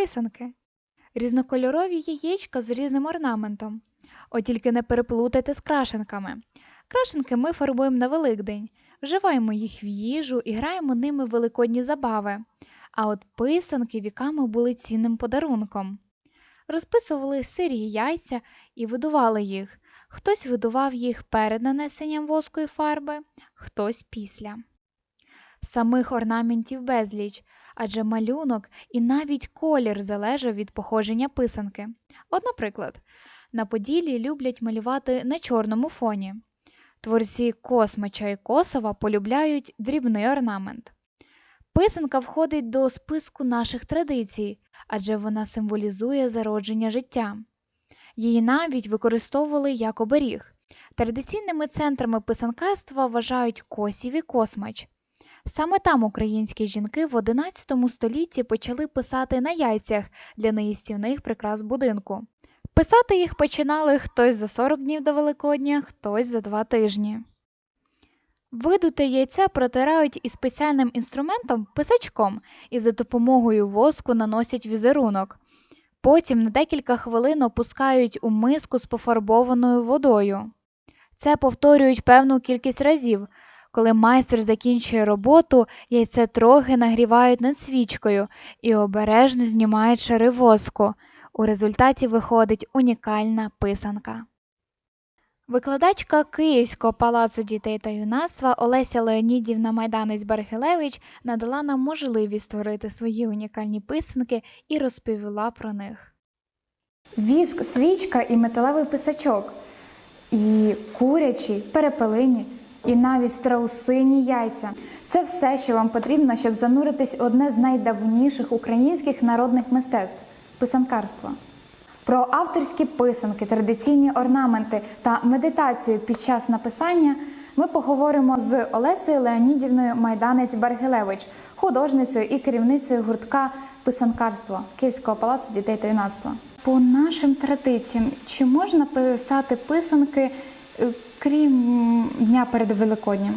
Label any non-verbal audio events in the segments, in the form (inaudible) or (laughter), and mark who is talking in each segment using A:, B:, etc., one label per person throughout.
A: Писанки. Різнокольорові яєчка з різним орнаментом. От тільки не переплутайте з крашенками. Крашенки ми фарбуємо на Великдень, вживаємо їх в їжу і граємо ними великодні забави. А от писанки віками були цінним подарунком. Розписували сирі яйця і видували їх. Хтось видував їх перед нанесенням воску і фарби, хтось після. Самих орнаментів безліч, адже малюнок і навіть колір залежав від походження писанки. От, наприклад, на Поділлі люблять малювати на чорному фоні. Творці Космича і Косова полюбляють дрібний орнамент. Писанка входить до списку наших традицій, адже вона символізує зародження життя. Її навіть використовували як оберіг. Традиційними центрами писанкарства вважають Косів і Космач. Саме там українські жінки в XI столітті почали писати на яйцях для неїстівних прикрас будинку. Писати їх починали хтось за 40 днів до Великодня, хтось за два тижні. Видуте яйце протирають із спеціальним інструментом писачком і за допомогою воску наносять візерунок. Потім на декілька хвилин опускають у миску з пофарбованою водою. Це повторюють певну кількість разів. Коли майстер закінчує роботу, яйце трохи нагрівають над свічкою і обережно знімають шари воску. У результаті виходить унікальна писанка. Викладачка Київського палацу дітей та юнацтва Олеся Леонідівна Майданець Баргилевич надала нам можливість створити свої унікальні писанки і розповіла про них.
B: Віск, свічка і металевий писачок, і курячі, перепелині, і навіть страусині яйця. Це все, що вам потрібно, щоб зануритись в одне з найдавніших українських народних мистецтв писанкарство. Про авторські писанки, традиційні орнаменти та медитацію під час написання ми поговоримо з Олесею Леонідівною Майданець Баргилевич, художницею і керівницею гуртка писанкарство Київського палацу дітей та юнацтва. По нашим традиціям, чи можна писати писанки, крім дня перед Великоднем?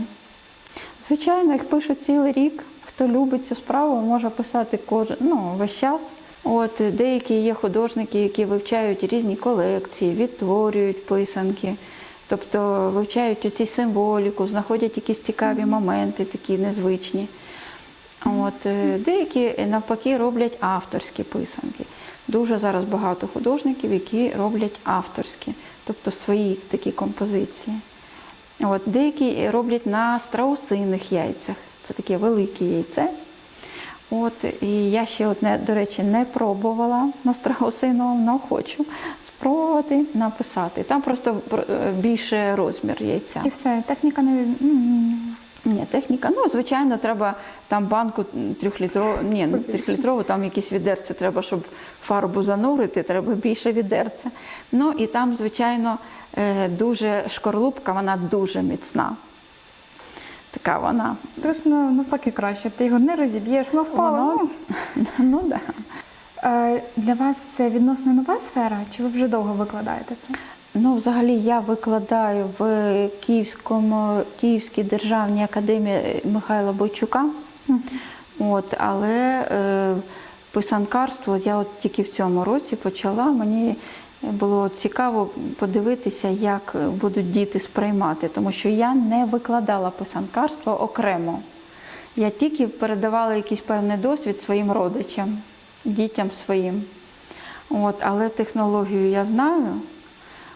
C: Звичайно, їх пишуть цілий рік. Хто любить цю справу, може писати кожен ну, весь час. От деякі є художники, які вивчають різні колекції, відтворюють писанки, тобто вивчають оці символіку, знаходять якісь цікаві моменти, такі незвичні. От е, деякі е, навпаки роблять авторські писанки. Дуже зараз багато художників, які роблять авторські, тобто свої такі композиції. От, деякі роблять на страусиних яйцях. Це таке велике яйце. От, і я ще, одне, до речі, не пробувала на страусиновому, але хочу спробувати написати. Там просто е, більше розмір яйця.
B: І все, техніка не
C: Ні, техніка, ну, звичайно, треба там банку трьохлітрову, ні, не трьохлітрову, там якісь відерце треба, щоб фарбу занурити, треба більше відерця. Ну і там, звичайно, е, дуже шкорлупка, вона дуже міцна. Така вона.
B: Тож ну, навпаки краще, ти його не розіб'єш, ну впало.
C: Воно-
B: ну. (laughs)
C: Ну да.
B: Е, Для вас це відносно нова сфера, чи ви вже довго викладаєте це?
C: Ну, взагалі, я викладаю в Київському, Київській державній академії Михайла Бойчука. От, але е, писанкарство я от тільки в цьому році почала. Мені було цікаво подивитися, як будуть діти сприймати, тому що я не викладала писанкарство окремо. Я тільки передавала якийсь певний досвід своїм родичам, дітям своїм. От, але технологію я знаю.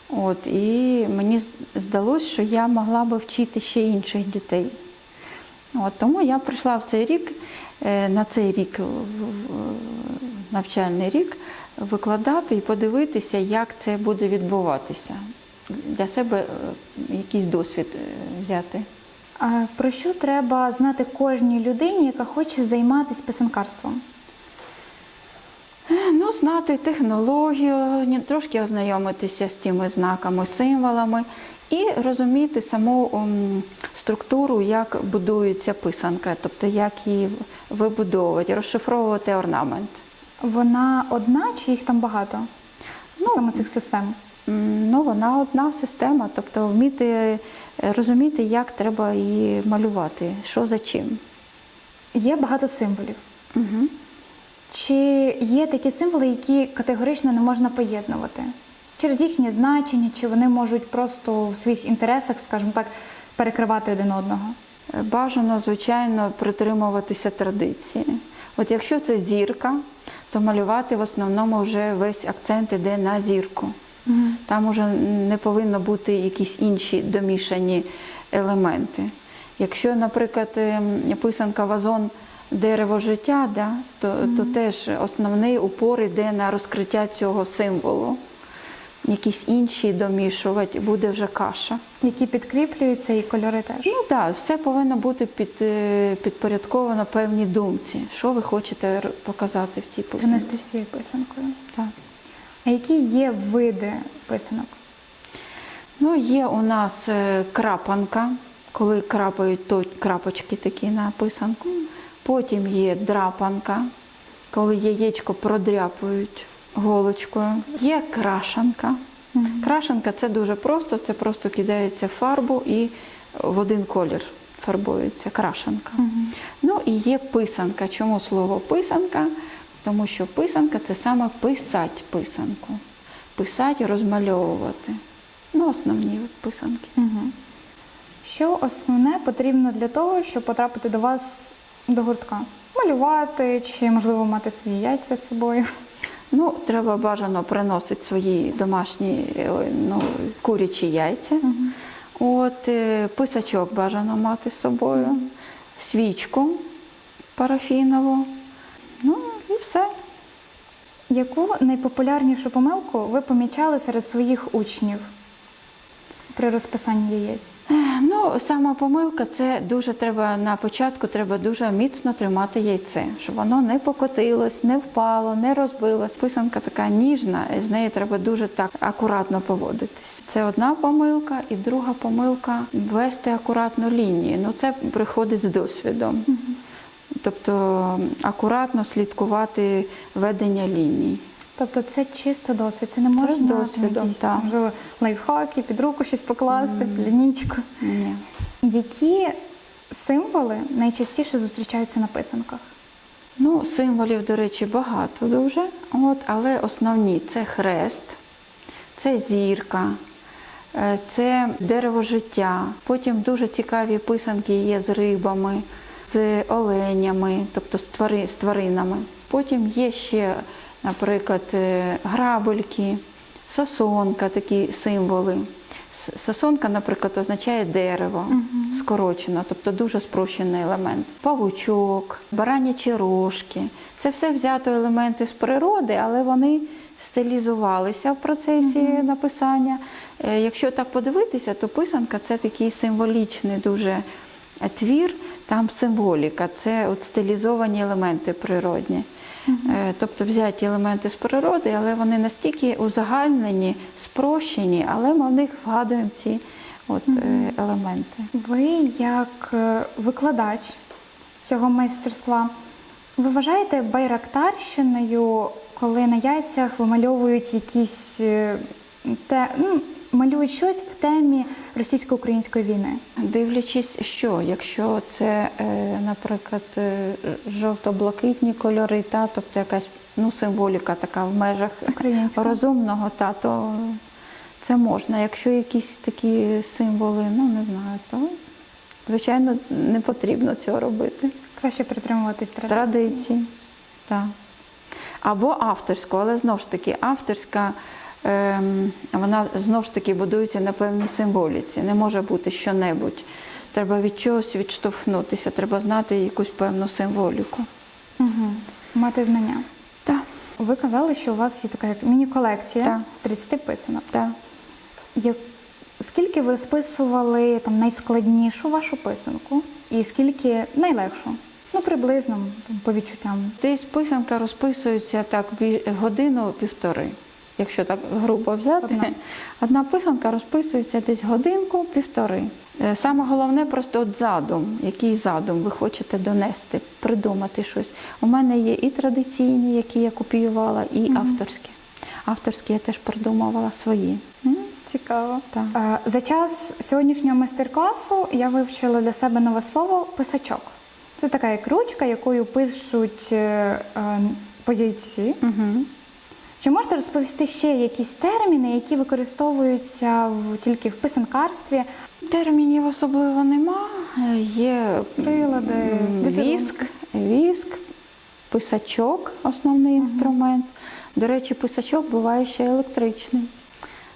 C: От, і мені здалося, що я могла би вчити ще інших дітей. От, тому я прийшла в цей рік, е, на цей рік, навчальний рік, викладати і подивитися, як це буде відбуватися. Для себе е, якийсь досвід е, взяти.
B: А про що треба знати кожній людині, яка хоче займатися писанкарством?
C: Знати технологію, трошки ознайомитися з цими знаками, символами і розуміти саму структуру, як будується писанка, тобто як її вибудовувати, розшифровувати орнамент.
B: Вона одна чи їх там багато?
C: Ну,
B: Саме цих систем.
C: Ну, вона одна система, тобто вміти е, розуміти, як треба її малювати, що за чим.
B: Є багато символів.
C: Угу.
A: Чи є такі символи, які категорично не можна поєднувати? Через їхнє значення, чи вони можуть просто в своїх інтересах, скажімо так, перекривати один одного?
C: Бажано, звичайно, притримуватися традиції. От якщо це зірка, то малювати в основному вже весь акцент іде на зірку. Там уже не повинно бути якісь інші домішані елементи. Якщо, наприклад, ем, писанка вазон дерево життя, да, то, то теж основний упор йде на розкриття цього символу. Якісь інші домішувати, буде вже каша.
A: Які підкріплюються, і кольори теж.
C: Ну так, все повинно бути під, е, підпорядковано певній думці. Що ви хочете показати в цій писанці?
A: Донести цією писанкою.
C: Так.
A: А які є види писанок?
C: Ну, є у нас е, крапанка, коли крапають то крапочки такі на писанку. Потім є драпанка, коли яєчко продряпують голочкою. Є крашанка. Крашенка це дуже просто, це просто кидається фарбу і в один колір фарбується крашенка. Ну і є писанка. Чому слово писанка? Тому що писанка це саме писать писанку. Писать, розмальовувати. Ну, основні писанки.
A: Угу. Що основне потрібно для того, щоб потрапити до вас до гуртка? Малювати чи, можливо, мати свої яйця з собою?
C: Ну, треба бажано приносити свої домашні е, ну, курячі яйця. От, е, писачок бажано мати з собою, свічку парафінову. Ну і все.
A: Яку найпопулярнішу помилку ви помічали серед своїх учнів при розписанні яєць?
C: Ну, сама помилка це дуже треба на початку треба дуже міцно тримати яйце, щоб воно не покотилось, не впало, не розбилось. Писанка така ніжна, і з нею треба дуже так акуратно поводитись. Це одна помилка, і друга помилка вести акуратно лінії. Ну це приходить з досвідом. Тобто акуратно слідкувати ведення ліній.
A: Тобто це чисто досвід, це не можна
C: з досвідом, так.
A: можливо, лайфхаки, під руку щось покласти, під лінійку.
C: Ні.
A: Які символи найчастіше зустрічаються на писанках?
C: Ну, символів, до речі, багато дуже. От, але основні це хрест, це зірка, е, це дерево життя. Потім дуже цікаві писанки є з рибами, з оленями, тобто з, твари, з тваринами. Потім є ще, наприклад, е, грабельки, сосонка, такі символи. Сосонка, наприклад, означає дерево скорочено, тобто дуже спрощений елемент. Павучок, баранячі рожки. Це все взято елементи з природи, але вони стилізувалися в процесі написання. Е, Якщо так подивитися, то писанка це такий символічний дуже твір, там символіка, це от стилізовані елементи природні. Е, Тобто взяті елементи з природи, але вони настільки узагальнені, спрощені, але ми в них вгадуємо ці от, е, елементи.
A: Ви, як е, викладач цього майстерства, ви вважаєте байрактарщиною, коли на яйцях вимальовують якісь те, ну, малюють щось в темі російсько-української війни?
C: Дивлячись, що якщо це, е, наприклад, е, жовто-блакитні кольори, та, тобто якась ну, символіка така в межах розумного, та, то це можна. Якщо якісь такі символи, ну не знаю, то звичайно не потрібно цього робити.
A: Краще притримуватись традицій.
C: Традиції. Так. Або авторську, але знову ж таки, авторська, вона знову ж таки будується на певній символіці. Не може бути що-небудь. Треба від чогось відштовхнутися, треба знати якусь певну символіку.
A: Угу. Мати знання.
C: Так,
A: Ви казали, що у вас є така як міні-колекція
C: Так.
A: з 30 писанок.
C: так.
A: Як... Скільки ви розписували там, найскладнішу вашу писанку і скільки найлегшу? Ну, приблизно по відчуттям.
C: Десь писанка розписується так годину-півтори. Якщо так грубо взяти,
A: Одна. (laughs)
C: одна писанка розписується десь годинку-півтори. Е, Саме головне просто от задум, який задум ви хочете донести, придумати щось. У мене є і традиційні, які я копіювала, і авторські. Авторські я теж придумувала свої.
A: Цікаво.
C: Так.
A: Е, За час сьогоднішнього майстер-класу я вивчила для себе нове слово писачок. Це така як ручка, якою пишуть е, е, По яйці.
C: Угу.
A: Чи можете розповісти ще якісь терміни, які використовуються в, тільки в писанкарстві?
C: Термінів особливо нема. Е, Є
A: Прилади,
C: віск, віск, писачок основний інструмент. До речі, писачок буває ще електричний.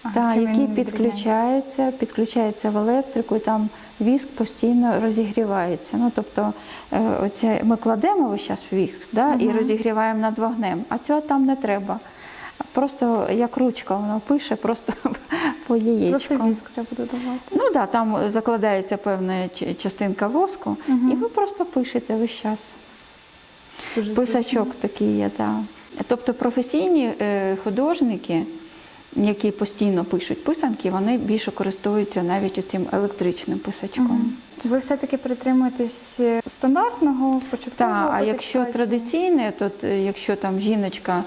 A: Ага,
C: Та, який підключається, підключається в електрику, і там віск постійно розігрівається. Ну, тобто, е, оце, ми кладемо весь час віск да, і розігріваємо над вогнем, а цього там не треба. Просто як ручка воно пише, просто (laughs) по яєчку.
A: Просто віск треба додавати.
C: Ну так, да, там закладається певна частинка воску,
A: Мгм.
C: і ви просто пишете весь час.
A: Дуже
C: Писачок такий є, так. Тобто професійні е, художники, які постійно пишуть писанки, вони більше користуються навіть цим електричним писачком.
A: Мгм. Ви все-таки притримуєтесь е, стандартного початкового
C: Так, а якщо традиційне, то якщо там жіночка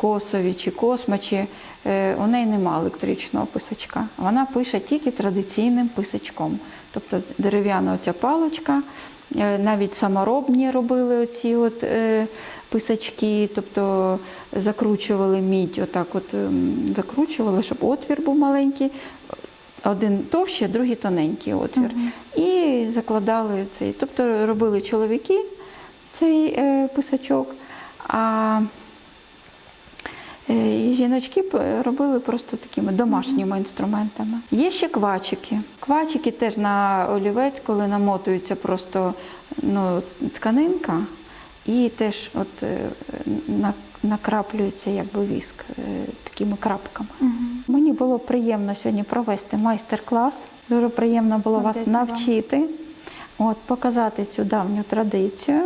C: Косові чи Космачі, е, у неї нема електричного писачка. Вона пише тільки традиційним писачком. Тобто дерев'яна оця паличка, е, навіть саморобні робили оці от е, писачки, тобто закручували мідь, отак от ем, закручували, щоб отвір був маленький. Один товщий, другий тоненький отвір. І закладали цей. Тобто робили чоловіки цей писачок, а і жіночки робили просто такими домашніми інструментами. Є ще квачики. Квачики теж на олівець, коли намотується просто ну, тканинка, і теж от, е, накраплюється якби віск е, такими крапками.
A: Мгм.
C: Мені було приємно сьогодні провести майстер-клас. Дуже приємно було вас навчити, от, показати цю давню традицію.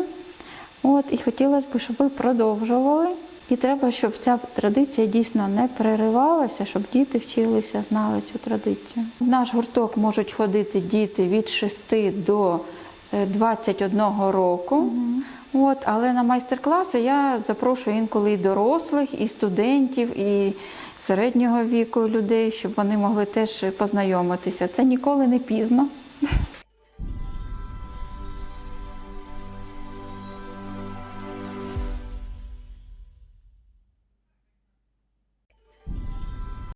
C: От, і хотілося б, щоб ви продовжували. І треба, щоб ця традиція дійсно не переривалася, щоб діти вчилися, знали цю традицію. В наш гурток можуть ходити діти від 6 до е, 21 року. От, але на майстер-класи я запрошую інколи і дорослих, і студентів, і середнього віку людей, щоб вони могли теж познайомитися. Це ніколи не пізно.